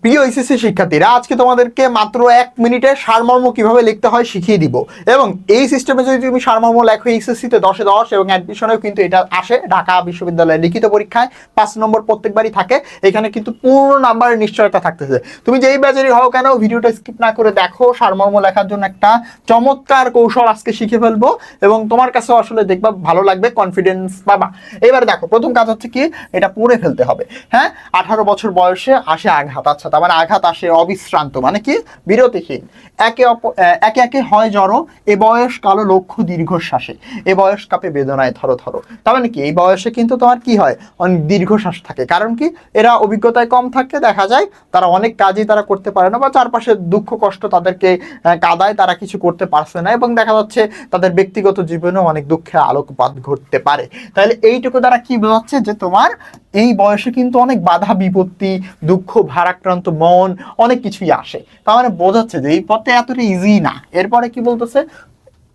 প্রিয় শিক্ষার্থীরা, আজকে তোমাদেরকে মাত্র এক মিনিটে সারমর্ম কীভাবে লিখতে হয় শিখিয়ে দিব। এবং এই সিস্টেমে যদি তুমি সারমর্ম লেখো এসএসসিতে দশে দশ এবং অ্যাডমিশনেও কিন্তু এটা আসে ঢাকা বিশ্ববিদ্যালয়ের লিখিত পরীক্ষায়, পাঁচ নম্বর প্রত্যেকবারই থাকে। এখানে কিন্তু পূর্ণ নাম্বারের নিশ্চয়তা থাকতেছে। তুমি যেই ব্যাচেরই হও কেন, ভিডিওটা স্কিপ না করে দেখো, সারমর্ম লেখার জন্য একটা চমৎকার কৌশল আজকে শিখে ফেলব এবং তোমার কাছেও আসলে দেখবা ভালো লাগবে কনফিডেন্স পাবা। এবার দেখো, প্রথম কাজ হচ্ছে কি, এটা পড়ে ফেলতে হবে। হ্যাঁ আঠারো বছর বয়সে আসে আঘাত আচ্ছা তার মানে আঘাত আসে অবিশ্রান্ত মানে কি? বিরতিহীন। একে অপ- একে একে হয় জড়ো, এ বয়স কালো লক্ষ্য দীর্ঘশ্বাসে, এ বয়স কাপে বেদনায় ধরো ধরো তার মানে কি? এই বয়সে কিন্তু তোমার কি হয়? অনেক দীর্ঘশ্বাস থাকে। কারণ কি? এরা অভিজ্ঞতায় কম থাকে, দেখা যায়, তারা অনেক কাজই তারা করতে পারে না বা চারপাশে দুঃখ, কষ্ট তাদেরকে কাদায় তারা কিছু করতে পারছে না এবং দেখা যাচ্ছে তাদের ব্যক্তিগত জীবনেও অনেক দুঃখের আলোকপাত ঘটতে পারে। তাহলে এইটুকু দ্বারা কি বোঝাচ্ছে যে তোমার এই বয়সে কিন্তু অনেক বাধা, বিপত্তি, দুঃখ, ভারাক্রান্ত মন, অনেক কিছুই আসে। তার মানে বোঝাচ্ছে যে এই পথে এতটা ইজি না। এরপরে কি বলতেছে?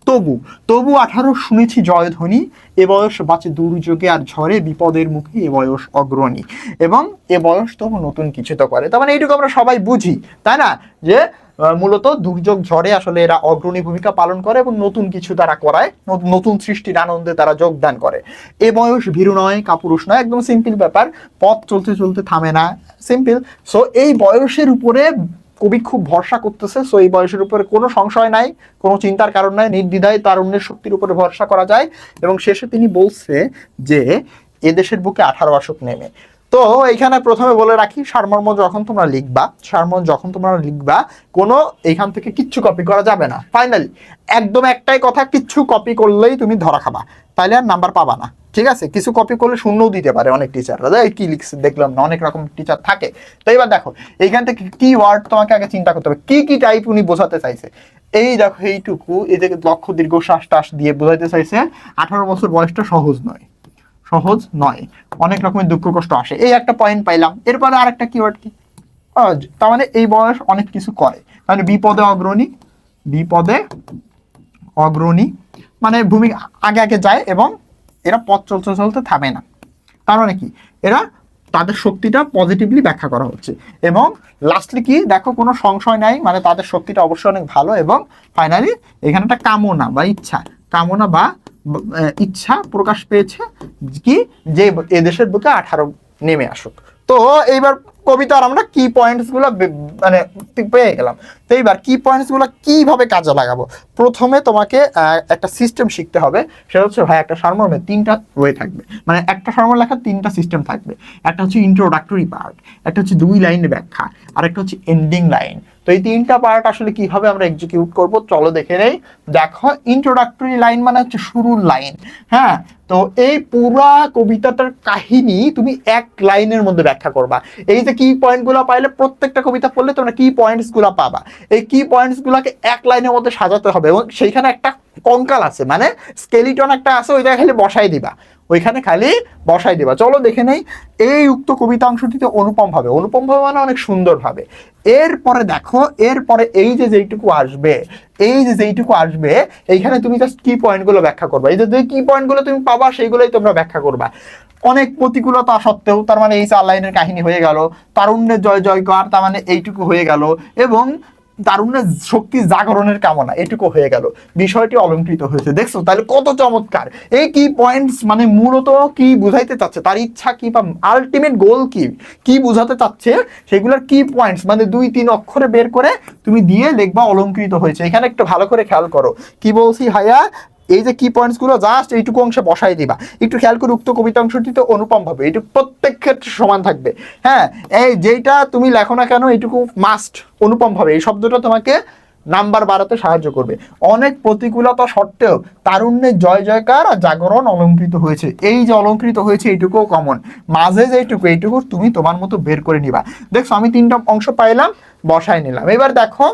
তবু তবু আঠারো শুনেছি জয়ধ্বনি এ বয়স বাঁচে দুর্যোগে আর ঝড়ে বিপদের মুখে এ বয়স অগ্রণী। এবং এ বয়স তবু নতুন কিছু তো করে। তার মানে এইটুকু আমরা সবাই বুঝি, তাই না? যে মূলত দুর্যোগ ঝড়ে আসলে এরা অগ্রণী ভূমিকা পালন করে এবং নতুন কিছু তারা করায় নত- নতুন সৃষ্টির আনন্দে তারা যোগদান করে। এ বয়স ভীরু নয়, কাপুরুষ নয়, একদম সিম্পল ব্যাপার, পথ চলতে চলতে থামে না সিম্পল সো এই বয়সের উপরে কবি খুব ভরসা করতেছে সো এই বয়সের উপরে কোনো সংশয় নাই, কোনো চিন্তার কারণ নাই, নির্দ্বিধায় তার অন্যের শক্তির উপরে ভরসা করা যায়। এবং শেষে তিনি বলছে যে, এদেশের বুকে আঠারো অশোক নেমে। তো এইখানে প্রথমে বলে রাখি, সারমর্ম যখন তোমরা লিখবা, সারমর্ম যখন তোমরা লিখবা, কোনো এইখান থেকে কিচ্ছু কপি করা যাবে না। ফাইনালি একদম একটাই কথা, কিচ্ছু কপি করলেই তুমি ধরা খাবা। তাইলে আর নাম্বার পাবা না। ঠিক আছে? কিছু কপি করলে শূন্যও দিতে পারে অনেক টিচাররা এই কি লিখছে দেখলাম না, অনেক রকম টিচার থাকে। তো এবার দেখো, এইখান থেকে কি ওয়ার্ড তোমাকে আগে চিন্তা করতে হবে? কি কি টাইপ উনি বোঝাতে চাইছে? এই দেখো, এইটুকু, এই যে লক্ষ্য দীর্ঘ শ্বাস টাস দিয়ে বোঝাইতে চাইছে, আঠারো বছর বয়সটা সহজ নয়। সহজ নয়। অনেক রকমের দুঃখ কষ্ট আসে। এই একটা পয়েন্ট পাইলাম। এরপরে আরেকটা কিওয়ার্ড কি। তার মানে এই বয়স অনেক কিছু করে। মানে বিপদে অগ্রণী বিপদে অগ্রণী মানে ভূমি আগে আগে যায় এবং এরা পথ চলতে চলতে থামে না। তার মানে কি? এরা তাদের শক্তিটা পজিটিভলি ব্যাখ্যা করা হচ্ছে। এবং লাস্টলি কি? দেখো, কোনো সংশয় নাই। মানে তাদের শক্তিটা অবশ্যই অনেক ভালো এবং ফাইনালি এখানে একটা কামনা বা ইচ্ছা। কামনা বা ইচ্ছা প্রকাশ পেয়েছে কি যে এদেশের বুকে আঠারো নেমে আসুক। তো এইবার কবিতার আমরা কি পয়েন্টসগুলো মানে পেয়ে গেলাম। তো এইবার কি পয়েন্টসগুলো কীভাবে কাজে লাগাবো? প্রথমে তোমাকে একটা সিস্টেম শিখতে হবে। সেটা হচ্ছে, ভাই, একটা সারমর্মে তিনটা ওয়ে থাকবে। মানে একটা সারমর্ম লেখার তিনটা সিস্টেম থাকবে। একটা হচ্ছে ইন্ট্রোডাক্টরি পার্ট একটা হচ্ছে দুই লাইনের ব্যাখ্যা, আর একটা হচ্ছে এন্ডিং লাইন তো এই তিনটা পার্ট আসলে কীভাবে আমরা এক্সিকিউট করব, চলো দেখে নেই। দেখো ইন্ট্রোডাক্টরি লাইন মানে হচ্ছে শুরুর লাইন হ্যাঁ? তো এই পুরা কবিতাটার কাহিনী তুমি এক লাইনের মধ্যে ব্যাখ্যা করবা। এই যে কি পয়েন্টগুলো পাইলে প্রত্যেকটা কবিতা পড়লে তোমরা কি পয়েন্টসগুলো পাবা? এই কি পয়েন্টসগুলোকে এক লাইনের মধ্যে সাজাতে হবে এবং সেইখানে একটা কঙ্কাল আছে মানে স্কেলিটন একটা আছে ওই জায়গায় খালি বসাই দিবা। ওইখানে খালি বসাই দিবা। চলো দেখে নেই, এই উক্ত কবিতা অংশটিতে অনুপম ভাবে। অনুপম ভাবে মানে অনেক সুন্দর ভাবে। এরপরে দেখো, এরপরে এই যে যেইটুকু আসবে, এই যে যেইটুকু আসবে, এইখানে তুমি জাস্ট কি পয়েন্টগুলো ব্যাখ্যা করবা? এই যে কি পয়েন্টগুলো তুমি পাবা, সেইগুলোই তোমরা ব্যাখ্যা করবা। অনেক প্রতিকূলতা সত্ত্বেও তার মানে এই চার কাহিনী হয়ে গেল, তারুণ্যের জয় জয়কার তার মানে এইটুকু হয়ে গেল এবং তারুণ্যের শক্তি জাগরণের কামনা এটুকু হয়ে গেল। বিষয়টি অলঙ্কৃত হয়েছে। দেখছ, তাহলে কত চমৎকার। এই কি পয়েন্টস মানে মূলত কি বুঝাইতে চাচ্ছে? তার ইচ্ছা কি বা আলটিমেট গোল কি? কি বুঝাতে চাচ্ছে? সেগুলোর কি পয়েন্টস মানে দুই, তিন অক্ষরে বের করে তুমি দিয়ে লিখবা অলঙ্কৃত হয়েছে। এখানে একটু ভালো করে খেয়াল করো। কি বলছি হায়া এই যে কি পয়েন্টসগুলো জাস্ট এইটুকু অংশে বসাই দিবা। একটু খেয়াল করে উক্ত কবিতা অংশটিতে অনুপম ভাবে এইটুকু প্রত্যেক ক্ষেত্রে সমান থাকবে। হ্যাঁ এই যেইটা তুমি লেখো না কেন, এইটুকু মাস্ট অনুপম ভাবে এই শব্দটা তোমাকে নাম্বার বাড়াতে সাহায্য করবে। অনেক প্রতিকূলতা সত্ত্বেও তারুণ্যের জয় জয়কার আর জাগরণ অলঙ্কৃত হয়েছে। এই যে অলঙ্কৃত হয়েছে, এইটুকুও কমন মাঝে যেইটুকু, এইটুকু তুমি তোমার মতো বের করে নিবা। দেখছ, আমি তিনটা অংশ পাইলাম, বসায় নিলাম। এবার দেখো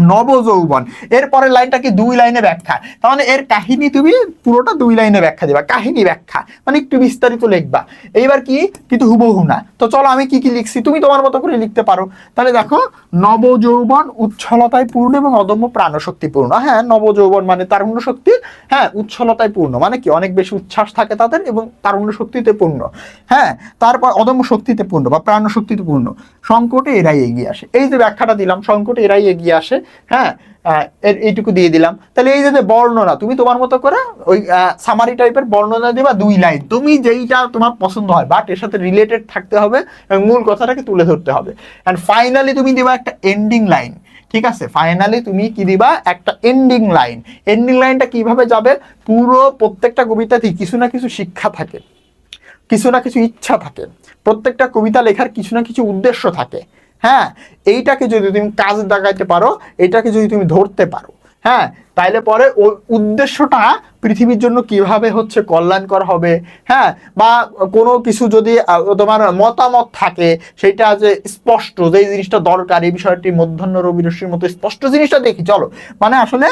নবযৌবন। এরপরের লাইনটা কি দুই লাইনে ব্যাখ্যা? মানে এর কাহিনী তুমি পুরোটা দুই লাইনে ব্যাখ্যা দিবা, কাহিনী ব্যাখ্যা। মানে একটু বিস্তারিত লিখবা। এইবার কি? কিন্তু হুবহু না। তো চলো আমি কি কি লিখছি? তুমি তোমার মতো করে লিখতে পারো। তাহলে দেখো, নবযৌবন উচ্ছলতায় পূর্ণ এবং অদম্য প্রাণশক্তি পূর্ণ হ্যাঁ নবযৌবন মানে তারুণ্য শক্তি। হ্যাঁ উচ্ছলতায় পূর্ণ। মানে কি? অনেক বেশি উচ্ছ্বাস থাকে তাদের এবং তারুণ্য শক্তিতে পূর্ণ। হ্যাঁ তারপর অদম্য শক্তিতে পূর্ণ বা প্রাণ শক্তিতে পূর্ণ। সংকটে এরাই এগিয়ে আসে। এই যে ব্যাখ্যাটা দিলাম, সংকটে এরাই এগিয়ে আসে। হ্যাঁ আহ, এইটুকু দিয়ে দিলাম। তাহলে এই যে বর্ণনা তুমি তোমার মতো করে ওই সামারি টাইপের বর্ণনা দিবা দুই লাইন তুমি যেইটা তোমার পছন্দ হয় বাট এর সাথে রিলেটেড থাকতে হবে এবং মূল কথাটাকে তুলে ধরতে হবে। অ্যান্ড ফাইনালি তুমি দিবা একটা এন্ডিং লাইন ঠিক আছে? ফাইনালি তুমি কি দিবা? একটা এন্ডিং লাইন এন্ডিং লাইনটা কীভাবে যাবে? পুরো প্রত্যেকটা কবিতাতেই কিছু না কিছু শিক্ষা থাকে কিছু না কিছু ইচ্ছা থাকে। প্রত্যেকটা কবিতা লেখার কিছু না কিছু উদ্দেশ্য থাকে। হ্যাঁ এইটাকে যদি তুমি কাজ দেখাইতে পারো, এটাকে যদি তুমি ধরতে পারো হ্যাঁ তাইলে পরে ওই উদ্দেশ্যটা পৃথিবীর জন্য কীভাবে হচ্ছে কল্যাণকর হবে হ্যাঁ বা কোনো কিছু যদি তোমার মতামত থাকে, সেটা যে স্পষ্ট, যে জিনিসটা দরকার, এই বিষয়টি মধ্যাহ্ন রবি রশ্মির মতো স্পষ্ট জিনিসটা দেখি, চলো। মানে আসলে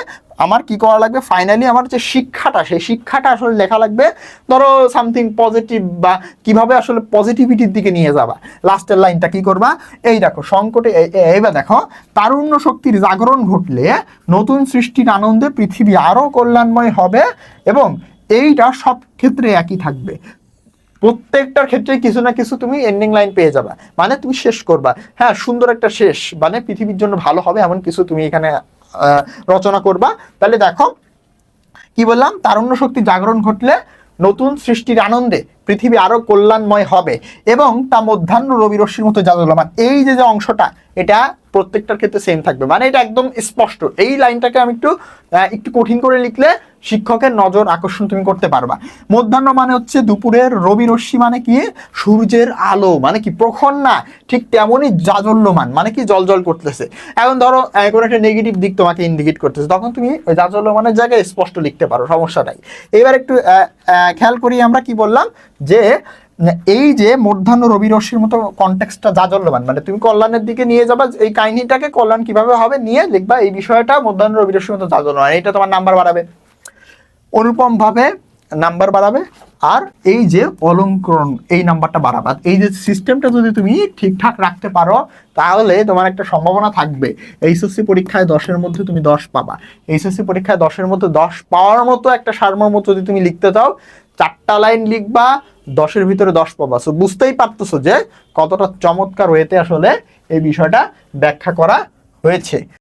আমার কি করা লাগবে? ফাইনালি আমার যে শিক্ষাটা, সেই শিক্ষাটা আসলে লেখা লাগবে। ধরো সামথিং পজিটিভ বা কীভাবে আসলে পজিটিভিটির দিকে নিয়ে যাবা। লাস্টের লাইনটা কি করবা? এই দেখো, সংকটে এবার দেখো, তারুণ্য শক্তির জাগরণ ঘটলে নতুন সৃষ্টির আনন্দে পৃথিবী আরও কল্যাণময় হবে এবং এইটা সব ক্ষেত্রে একই থাকবে। প্রত্যেকটার ক্ষেত্রে কিছু না কিছু তুমি এন্ডিং লাইন পেয়ে যাবে। মানে তুমি শেষ করবা। হ্যাঁ সুন্দর একটা শেষ। মানে পৃথিবীর জন্য ভালো হবে এমন কিছু তুমি এখানে রচনা করবা। তাহলে দেখো, কি বললাম? তারুণ্য শক্তি জাগরণ ঘটলে নতুন সৃষ্টির আনন্দে পৃথিবী আরও কল্যাণময় হবে এবং তা মধ্যাহ্ন রবি রশ্মির মতো জাদুলমান। এই যে যে অংশটা, এটা প্রত্যেকটার ক্ষেত্রে সেম থাকবে। মানে এটা একদম স্পষ্ট। এই লাইনটাকে আমি একটু একটু কঠিন করে লিখলে শিক্ষকের নজর আকর্ষণ তুমি করতে পারবা। মধ্যাহ্ন মানে হচ্ছে দুপুরের রবি রশ্মি মানে কি? সূর্যের আলো মানে কি? প্রখর না, ঠিক তেমনই জাজল্যমান মানে কি? জল জল করতেছে। এখন ধরো কোনো একটা নেগেটিভ দিক তোমাকে ইন্ডিকেট করতেছে, তখন তুমি ওই জাজল্যমানের জায়গায় স্পষ্ট লিখতে পারো, সমস্যা নাই। এবার একটু খেয়াল করি আমরা কি বললাম? যে, এই যে মধ্যাহ্ন রবি রশ্মির মতো কনটেক্সটটা জাজল্যমান মানে তুমি কল্যাণের দিকে নিয়ে যাবা, এই কাহিনীটাকে কল্যাণ কীভাবে হবে নিয়ে লিখবা, এই বিষয়টা মধ্যাহ্ন রবি রশ্মির মতো জাজল্যমান, এটা তোমার নাম্বার বাড়াবে। অনুপম ভাবে নাম্বার বাড়াবে আর এই যে অলঙ্করণ, এই নাম্বারটা বাড়াবে। এই যে সিস্টেমটা যদি তুমি ঠিকঠাক রাখতে পারো, তাহলে তোমার একটা সম্ভাবনা থাকবে। এইচএসসি পরীক্ষায় দশের মধ্যে তুমি দশ পাবা। এইচএসসি পরীক্ষায় দশের মধ্যে দশ পাওয়ার মতো একটা সারমর্ম যদি তুমি লিখতে চাও, চারটা লাইন লিখবা, দশের ভিতরে দশ পাবা। সো বুঝতেই পারতেছো যে কতটা চমৎকার ওয়েতে আসলে এই বিষয়টা ব্যাখ্যা করা হয়েছে।